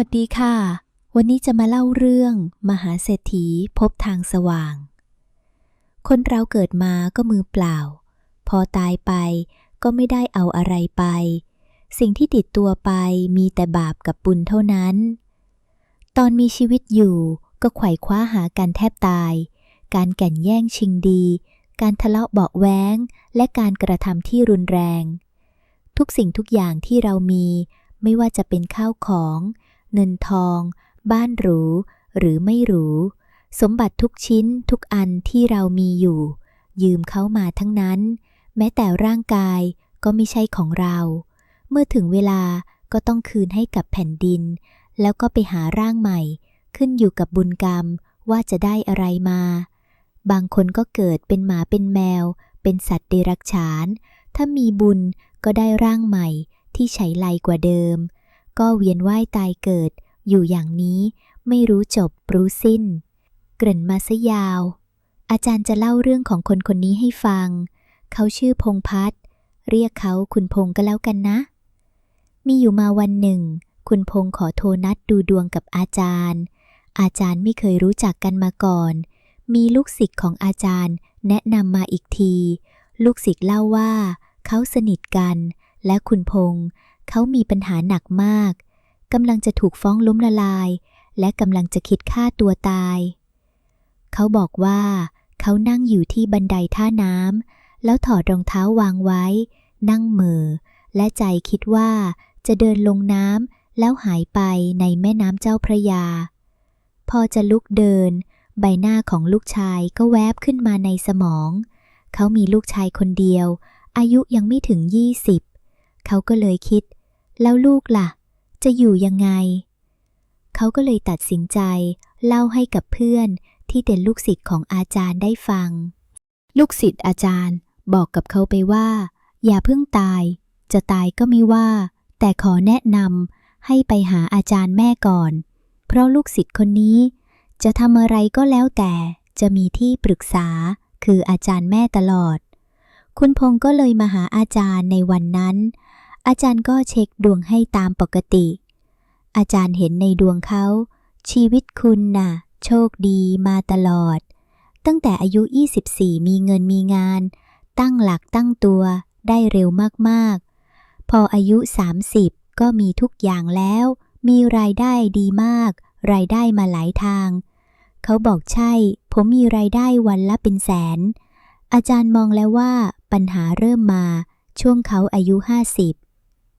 วัสดีค่ะ วันนี้จะมาเล่าเรื่องมหาเศรษฐีพบทางสว่าง คนเราเกิดมาก็มือเปล่า พอตายไปก็ไม่ได้เอาอะไรไป สิ่งที่ติดตัวไปมีแต่บาปกับบุญเท่านั้น ตอนมีชีวิตอยู่ก็ไขว่คว้าหากันแทบตาย การแก่นแย่งชิงดี การทะเลาะเบาะแว้ง และการกระทำที่รุนแรง ทุกสิ่งทุกอย่างที่เรามีไม่ว่าจะเป็นข้าวของ เงินทอง บ้านหรู หรือไม่หรู สมบัติทุกชิ้นทุกอันที่เรามีอยู่ ยืมเขามาทั้งนั้น แม้แต่ร่างกายก็ไม่ใช่ของเรา เมื่อถึงเวลาก็ต้องคืนให้กับแผ่นดิน แล้วก็ไปหาร่างใหม่ ขึ้นอยู่กับบุญกรรมว่าจะได้อะไรมา บางคนก็เกิดเป็นหมาเป็นแมว เป็นสัตว์เดรัจฉาน ถ้ามีบุญก็ได้ร่างใหม่ที่ใช้ไลกว่าเดิม ก็เวียนว่ายตายเกิด อยู่อย่างนี้ไม่รู้จบรู้สิ้น เกริ่นมาซะยาว อาจารย์จะเล่าเรื่องของคนคนนี้ให้ฟัง เขาชื่อพงพัฒน์เรียกเขาคุณพงก็แล้วกันนะ มีอยู่มาวันหนึ่ง คุณพงขอโทรนัดดูดวงกับอาจารย์ อาจารย์ไม่เคยรู้จักกันมาก่อน มีลูกศิษย์ของอาจารย์แนะนำมาอีกที ลูกศิษย์เล่าว่า เขาสนิทกัน และคุณพงษ์ เขามีปัญหาหนักมากกำลังจะถูกฟ้องล้มละลาย และกำลังจะคิดฆ่าตัวตาย เขาบอกว่า เขานั่งอยู่ที่บันไดท่าน้ำแล้วถอดรองเท้าวางไว้ นั่งเหม่อและใจคิดว่าจะเดินลงน้ำแล้วหายไปในแม่น้ำเจ้าพระยา พอจะลุกเดิน ใบหน้าของลูกชายก็แวบขึ้นมาในสมอง เขามีลูกชายคนเดียว อายุยังไม่ถึงยี่สิบ เขาก็เลยคิด แล้วลูกล่ะ จะอยู่ยังไง เขาก็เลยตัดสินใจ เล่าให้กับเพื่อนที่เป็นลูกศิษย์ของอาจารย์ได้ฟัง ลูกศิษย์อาจารย์บอกกับเขาไปว่า อย่าเพิ่งตาย จะตายก็ไม่ว่า แต่ขอแนะนำให้ไปหาอาจารย์แม่ก่อน เพราะลูกศิษย์คนนี้ จะทำอะไรก็แล้วแต่จะมีที่ปรึกษาคืออาจารย์แม่ตลอด คุณพงศ์ก็เลยมาหาอาจารย์ในวันนั้น อาจารย์ก็เช็คดวงให้ตามปกติ อาจารย์เห็นในดวงเขา ชีวิตคุณน่ะ โชคดีมาตลอด ตั้งแต่อายุ 24 มีเงินมีงาน ตั้งหลักตั้งตัวได้เร็วมากๆ พออายุ 30 ก็มีทุกอย่างแล้ว มีรายได้ดีมาก รายได้มาหลายทาง เขาบอกใช่ ผมมีรายได้วันละเป็นแสน อาจารย์มองแล้วว่าปัญหาเริ่มมาช่วงเขาอายุ 50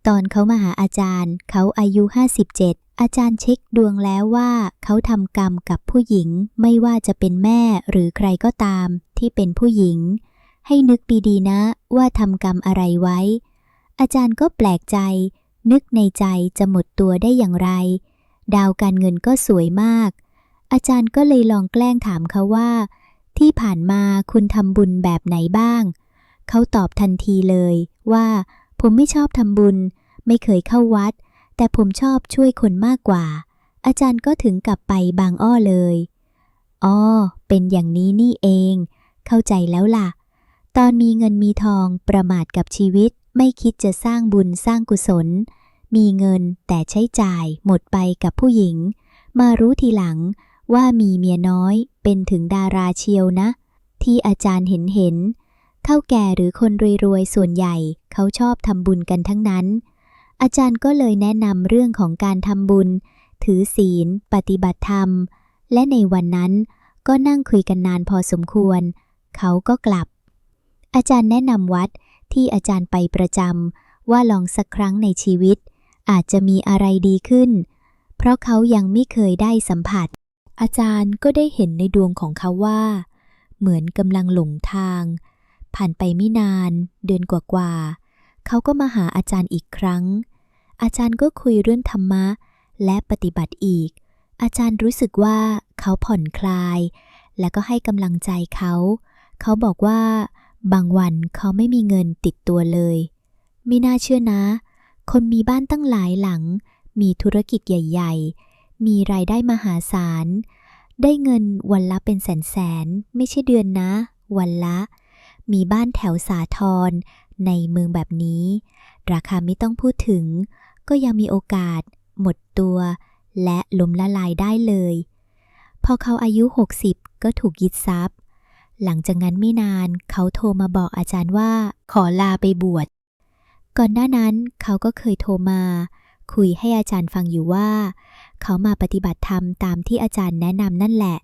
ตอนเขามาหาอาจารย์ เขาอายุ 57 อาจารย์เช็คดวงแล้วว่า เขาทำกรรมกับผู้หญิง ไม่ว่าจะเป็นแม่หรือใครก็ตาม ที่เป็นผู้หญิง ให้นึกปีดีๆนะว่าทำกรรมอะไรไว้ อาจารย์ก็แปลกใจ นึกในใจจะหมดตัวได้อย่างไร ดาวการเงินก็สวยมาก อาจารย์ก็เลยลองแกล้งถามเขาว่า ที่ผ่านมาคุณทำบุญแบบไหนบ้าง เขาตอบทันทีเลยว่า ผมไม่ชอบทำบุญ ไม่เคยเข้าวัด แต่ผมชอบช่วยคนมากกว่า อาจารย์ก็ถึงกลับไปบางอ้อเลยอ๋อเป็นอย่างนี้นี่เอง เข้าใจแล้วล่ะ ตอนมีเงินมีทองประมาทกับชีวิต ไม่คิดจะสร้างบุญสร้างกุศล มีเงินแต่ใช้จ่ายหมดไปกับผู้หญิง มารู้ทีหลังว่ามีเมียน้อยเป็นถึงดาราเชียวนะ ที่อาจารย์เห็นเห็น เท่าแก่หรือคนรวยๆส่วนใหญ่เขาชอบทำบุญกันทั้งนั้น อาจารย์ก็เลยแนะนำเรื่องของการทำบุญ ถือศีล ปฏิบัติธรรม และในวันนั้นก็นั่งคุยกันนานพอสมควร เขาก็กลับ อาจารย์แนะนำวัดที่อาจารย์ไปประจำว่าลองสักครั้งในชีวิต อาจจะมีอะไรดีขึ้น เพราะเขายังไม่เคยได้สัมผัส อาจารย์ก็ได้เห็นในดวงของเขาว่า เหมือนกำลังหลงทาง ผ่านไปไม่นาน เดือนกว่าๆเขาก็มาหาอาจารย์อีกครั้ง อาจารย์ก็คุยเรื่องธรรมะ และปฏิบัติอีก อาจารย์รู้สึกว่าเขาผ่อนคลาย และก็ให้กำลังใจเขา เขาบอกว่า บางวันเขาไม่มีเงินติดตัวเลย ไม่น่าเชื่อนะ คนมีบ้านตั้งหลายหลัง มีธุรกิจใหญ่ ๆ มีรายได้มหาศาลได้เงินวันละเป็นแสนๆ ไม่ใช่เดือนนะ วันละ มีบ้านแถวสาทรในเมืองแบบนี้ ราคาไม่ต้องพูดถึง ก็ยังมีโอกาส หมดตัว และล้มละลายได้เลย พอเขาอายุ 60 ก็ถูกยึดทรัพย์ หลังจากนั้นไม่นานเขาโทรมาบอกอาจารย์ว่า ขอลาไปบวช ก่อนหน้านั้นเขาก็เคยโทรมา คุยให้อาจารย์ฟังอยู่ว่า เขามาปฏิบัติธรรมตามที่อาจารย์แนะนำนั่นแหละ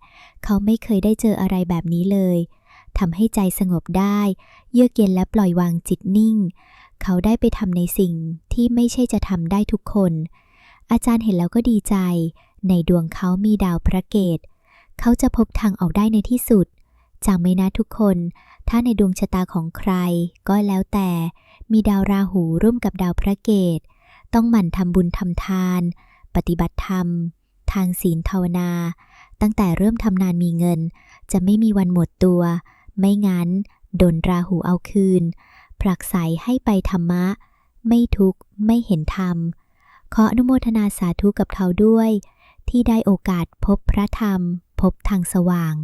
เขาไม่เคยได้เจออะไรแบบนี้เลย ทำให้ใจสงบได้ เยือกเย็นและปล่อยวางจิตนิ่ง เขาได้ไปทำในสิ่งที่ไม่ใช่จะทำได้ทุกคน อาจารย์เห็นแล้วก็ดีใจ ในดวงเขามีดาวพระเกต เขาจะพบทางออกได้ในที่สุดจำไว้นะทุกคน ถ้าในดวงชะตาของใคร ก็แล้วแต่ มีดาวราหูร่วมกับดาวพระเกต ต้องหมั่นทำบุญทำทาน ปฏิบัติธรรม ทางศีลภาวนา ตั้งแต่เริ่มทำนานมีเงิน จะไม่มีวันหมดตัว ไม่งั้นโดนราหูเอาคืน ผลักไสให้ไปธรรมะ ไม่ทุกข์ไม่เห็นธรรม ขออนุโมทนาสาธุกับเขาด้วย ที่ได้โอกาสพบพระธรรม พบทางสว่าง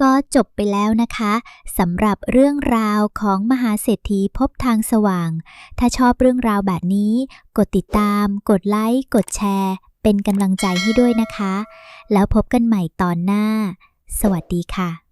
ก็จบไปแล้วนะคะสำหรับเรื่องราวของมหาเศรษฐีพบทางสว่าง ถ้าชอบเรื่องราวแบบนี้ กดติดตาม กดไลค์ กดแชร์ เป็นกำลังใจให้ด้วยนะคะ แล้วพบกันใหม่ตอนหน้า สวัสดีค่ะ